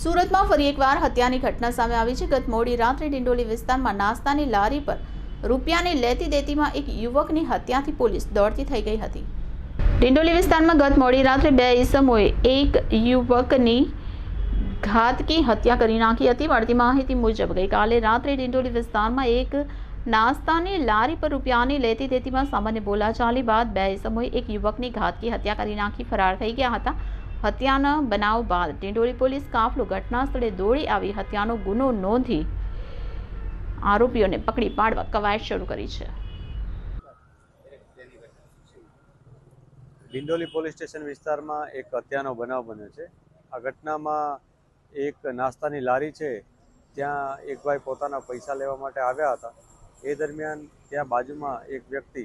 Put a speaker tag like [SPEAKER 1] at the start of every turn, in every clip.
[SPEAKER 1] સુરતમાં ફરી એકવાર હત્યાની ઘટના સામે આવી છે. ગત મોડી રાત્રે ડિંડોલી વિસ્તારમાં નાસ્તાની લારી પર રૂપિયાની લેતી દેતીમાં એક યુવકની હત્યાથી પોલીસ દોડતી થઈ ગઈ હતી. ડિંડોલી વિસ્તારમાં ગત મોડી રાત્રે બે ઈસમોએ એક યુવકની ઘાતકી હત્યા કરી નાખી હતી. મળતી માહિતી મુજબ, ગઈકાલે રાત્રે ડિંડોલી વિસ્તારમાં એક નાસ્તાની લારી પર રૂપિયાની લેતી દેતીમાં સામાન્ય બોલાચાલી બાદ બે ઈસમોએ એક યુવકની ઘાતકી હત્યા કરી નાખી, ફરાર થઈ ગયા હતા. હત્યાના બનાવ બાદ ડિંડોલી પોલીસ કાફલો ઘટના સ્થળે દોડી આવી હત્યાનો ગુનો નોંધી આરોપીઓને પકડી પાડવા કવાયત શરૂ કરી છે.
[SPEAKER 2] ડિંડોલી પોલીસ સ્ટેશન વિસ્તારમાં એક હત્યાનો બનાવ બન્યો છે. આ ઘટનામાં એક નાસ્તાની લારી છે, ત્યાં એક ભાઈ પોતાના પૈસા લેવા માટે આવ્યા હતા. એ દરમિયાન ત્યાં બાજુમાં એક વ્યક્તિ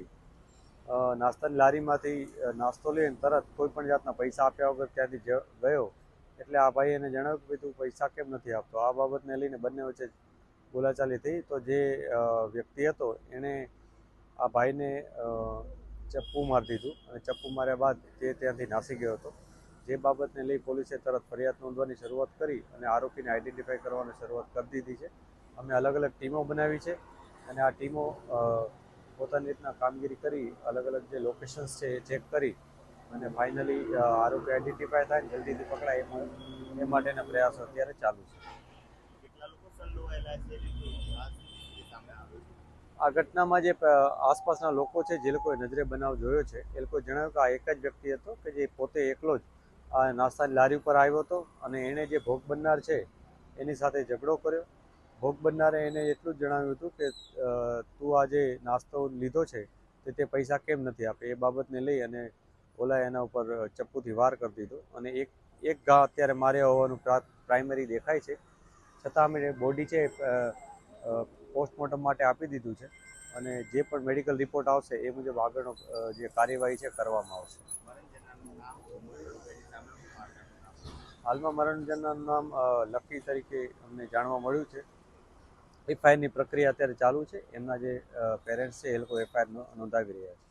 [SPEAKER 2] નાસ્તાની લારીમાંથી નાસ્તો લઈને તરત કોઈ પણ જાતના પૈસા આપ્યા વગર ત્યાંથી ગયો. એટલે આ ભાઈ એને જણાવ્યું કે તું પૈસા કેમ નથી આપતો? આ બાબતને લઈને બંને વચ્ચે બોલાચાલી થઈ. તો જે વ્યક્તિ હતો એણે આ ભાઈને ચપ્પુ મારી દીધું અને ચપ્પુ માર્યા બાદ તે ત્યાંથી નાસી ગયો હતો. જે બાબતને લઈ પોલીસે તરત ફરિયાદ નોંધવાની શરૂઆત કરી અને આરોપીને આઈડેન્ટિફાઈ કરવાની શરૂઆત કરી દીધી છે. અમે અલગ અલગ ટીમો બનાવી છે અને આ ટીમો પોતાની રીતના કામગીરી કરી અલગ અલગ જે લોકેશન્સ છે એ ચેક કરી અને ફાઇનલી આરોપી આઈડેન્ટિફાય થાય જલ્દીથી પકડાય એ માટેના પ્રયાસો અત્યારે ચાલુ છે.
[SPEAKER 3] લોકો
[SPEAKER 2] આ ઘટનામાં જે આસપાસના લોકો છે જે લોકોએ નજરે બનાવ જોયો છે એ લોકોએ જણાવ્યું કે આ એક જ વ્યક્તિ હતો કે જે પોતે એકલો જ આ નાસ્તાની લારી ઉપર આવ્યો હતો અને એણે જે ભોગ બનનાર છે એની સાથે ઝઘડો કર્યો. ભોગ બનનારે એને એટલું જ જણાવ્યું હતું કે તું આ જે નાસ્તો લીધો છે તે તે પૈસા કેમ નથી આપે? એ બાબતને લઈ અને ઓલાએ એના ઉપર ચપ્પુથી વાર કરી દીધો અને એક એક ઘા અત્યારે માર્યા હોવાનું પ્રા- પ્રાઇમરી દેખાય છે. છતાં અમે બોડી છે પોસ્ટમોર્ટમ માટે આપી દીધું છે અને જે પણ મેડિકલ રિપોર્ટ આવશે એ મુજબ આગળનો જે કાર્યવાહી છે કરવામાં આવશે. હાલમાં મરણજનનું નામ લકી તરીકે અમને જાણવા મળ્યું છે. એફઆઈઆરની પ્રક્રિયા અત્યારે ચાલુ છે. એમના જે પેરેન્ટ્સ છે, એ લોકો એફઆઈઆર નોંધાવી રહ્યા છે.